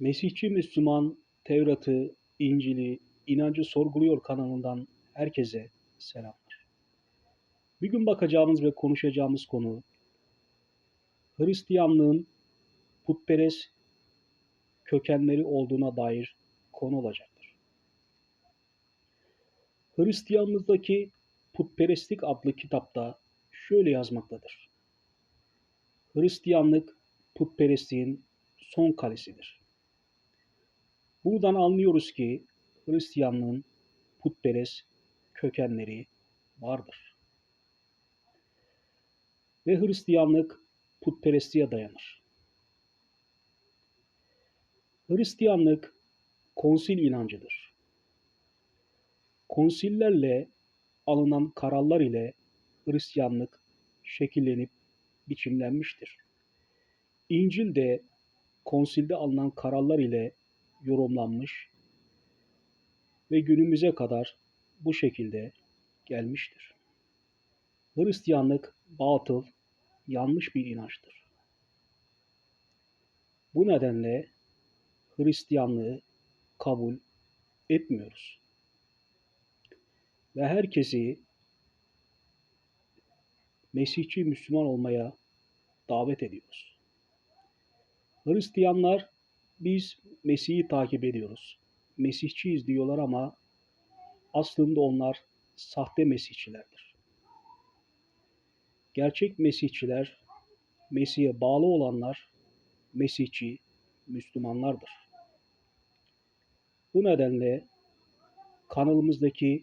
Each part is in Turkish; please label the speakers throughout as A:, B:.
A: Mesihçi Müslüman Tevrat'ı, İncil'i, inancı sorguluyor kanalından herkese selamlar. Bir gün bakacağımız ve konuşacağımız konu Hristiyanlığın putperest kökenleri olduğuna dair konu olacaktır. Hristiyanlıktaki Putperestlik adlı kitapta şöyle yazmaktadır. Hristiyanlık putperestliğin son kalesidir. Buradan anlıyoruz ki Hristiyanlığın putperest kökenleri vardır. Ve Hristiyanlık putperestliğe dayanır. Hristiyanlık konsil inancıdır. Konsillerle alınan kararlar ile Hristiyanlık şekillenip biçimlenmiştir. İncil de konsilde alınan kararlar ile yorumlanmış ve günümüze kadar bu şekilde gelmiştir. Hristiyanlık batıl, yanlış bir inançtır. Bu nedenle Hristiyanlığı kabul etmiyoruz. Ve herkesi Mesihçi Müslüman olmaya davet ediyoruz. Hristiyanlar biz Mesih'i takip ediyoruz. Mesihçiyiz diyorlar ama aslında onlar sahte Mesihçilerdir. Gerçek Mesihçiler, Mesih'e bağlı olanlar Mesihçi, Müslümanlardır. Bu nedenle kanalımızdaki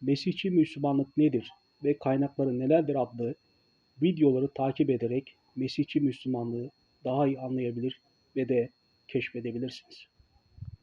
A: Mesihçi Müslümanlık nedir ve kaynakları nelerdir adlı videoları takip ederek Mesihçi Müslümanlığı daha iyi anlayabilir ve de keşfedebilirsiniz.